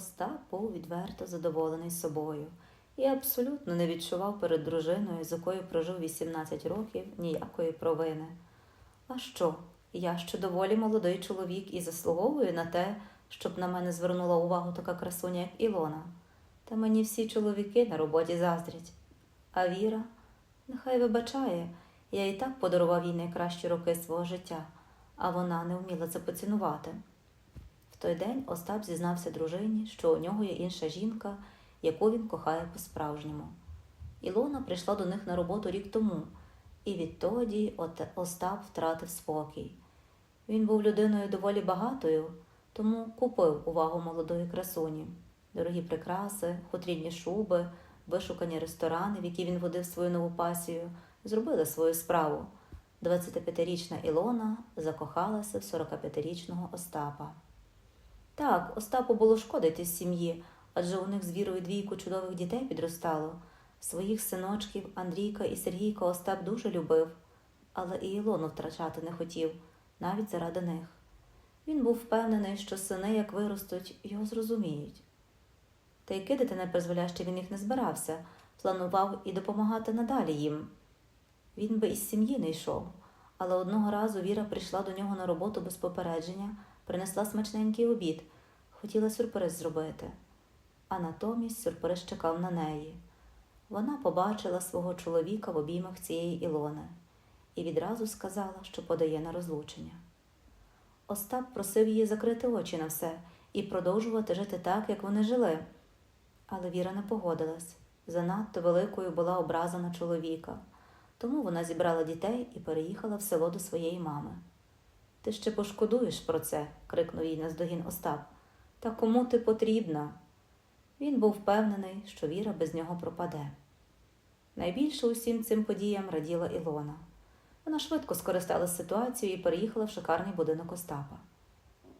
Остап був відверто задоволений собою і абсолютно не відчував перед дружиною, з якою прожив 18 років, ніякої провини. А що? Я ще доволі молодий чоловік і заслуговую на те, щоб на мене звернула увагу така красуня, як Ілона. Та мені всі чоловіки на роботі заздрять. А Віра, нехай вибачає, я і так подарував їй найкращі роки свого життя, а вона не вміла це поцінувати. Той день Остап зізнався дружині, що у нього є інша жінка, яку він кохає по-справжньому. Ілона прийшла до них на роботу рік тому, і відтоді Остап втратив спокій. Він був людиною доволі багатою, тому купив увагу молодої красуні. Дорогі прикраси, хутрільні шуби, вишукані ресторани, в які він водив свою нову пасію, зробили свою справу. 25-річна Ілона закохалася в 45-річного Остапа. Так, Остапу було шкодити з сім'ї, адже у них з вірою двійку чудових дітей підростало. Своїх синочків Андрійка і Сергійка Остап дуже любив, але і Ілону втрачати не хотів, навіть заради них. Він був впевнений, що сини, як виростуть, його зрозуміють. Та й кидати на призволяще він їх не збирався, планував і допомагати надалі їм. Він би із сім'ї не йшов, але одного разу Віра прийшла до нього на роботу без попередження, принесла смачненький обід, хотіла сюрприз зробити. А натомість сюрприз чекав на неї. Вона побачила свого чоловіка в обіймах цієї Ілони і відразу сказала, що подає на розлучення. Остап просив її закрити очі на все і продовжувати жити так, як вони жили. Але Віра не погодилась. Занадто великою була образа на чоловіка. Тому вона зібрала дітей і переїхала в село до своєї мами. Ти ще пошкодуєш про це, крикнув їй наздогін Остап. Та кому ти потрібна? Він був впевнений, що Віра без нього пропаде. Найбільше усім цим подіям раділа Ілона. Вона швидко скористалась ситуацією і переїхала в шикарний будинок Остапа.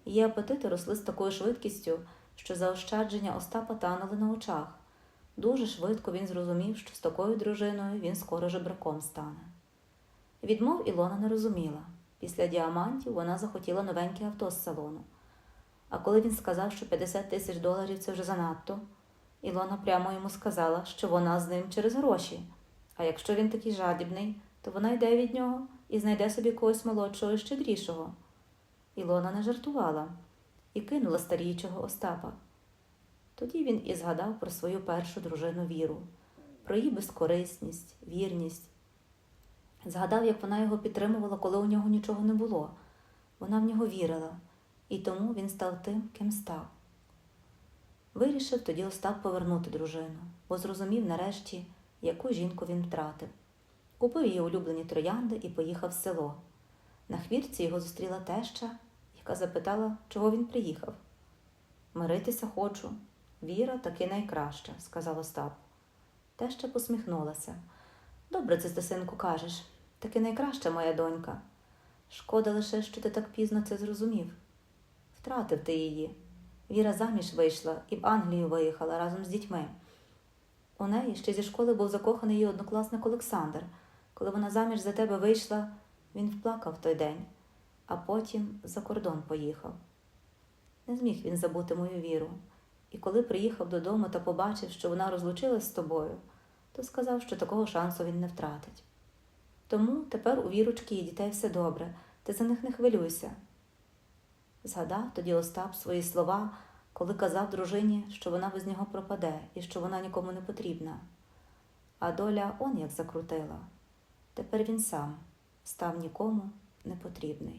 Її апетити росли з такою швидкістю, що заощадження Остапа танули на очах. Дуже швидко він зрозумів, що з такою дружиною він скоро жебраком стане. Відмов Ілона не розуміла. Після діамантів вона захотіла новеньке авто з салону. А коли він сказав, що 50 тисяч доларів це вже занадто, Ілона прямо йому сказала, що вона з ним через гроші. А якщо він такий жадібний, то вона йде від нього і знайде собі когось молодшого і щедрішого. Ілона не жартувала і кинула старічого Остапа. Тоді він і згадав про свою першу дружину Віру, про її безкорисність, вірність. Згадав, як вона його підтримувала, коли у нього нічого не було. Вона в нього вірила, і тому він став тим, ким став. Вирішив тоді Остап повернути дружину, бо зрозумів нарешті, яку жінку він втратив. Купив її улюблені троянди і поїхав в село. На хвірці його зустріла теща, яка запитала, чого він приїхав. Миритися хочу. Віра таки найкраща, сказав Остап. Теща посміхнулася. Добре це ти, синку, кажеш. Таки найкраща моя донька. Шкода лише, що ти так пізно це зрозумів. Втратив ти її. Віра заміж вийшла і в Англію виїхала разом з дітьми. У неї ще зі школи був закоханий її однокласник Олександр. Коли вона заміж за тебе вийшла, він вплакав той день, а потім за кордон поїхав. Не зміг він забути мою віру, і коли приїхав додому та побачив, що вона розлучилась з тобою, то сказав, що такого шансу він не втратить. Тому тепер у вірочки і дітей все добре, ти за них не хвилюйся. Згадав тоді Остап свої слова, коли казав дружині, що вона без нього пропаде і що вона нікому не потрібна. А доля он як закрутила. Тепер він сам став нікому не потрібний.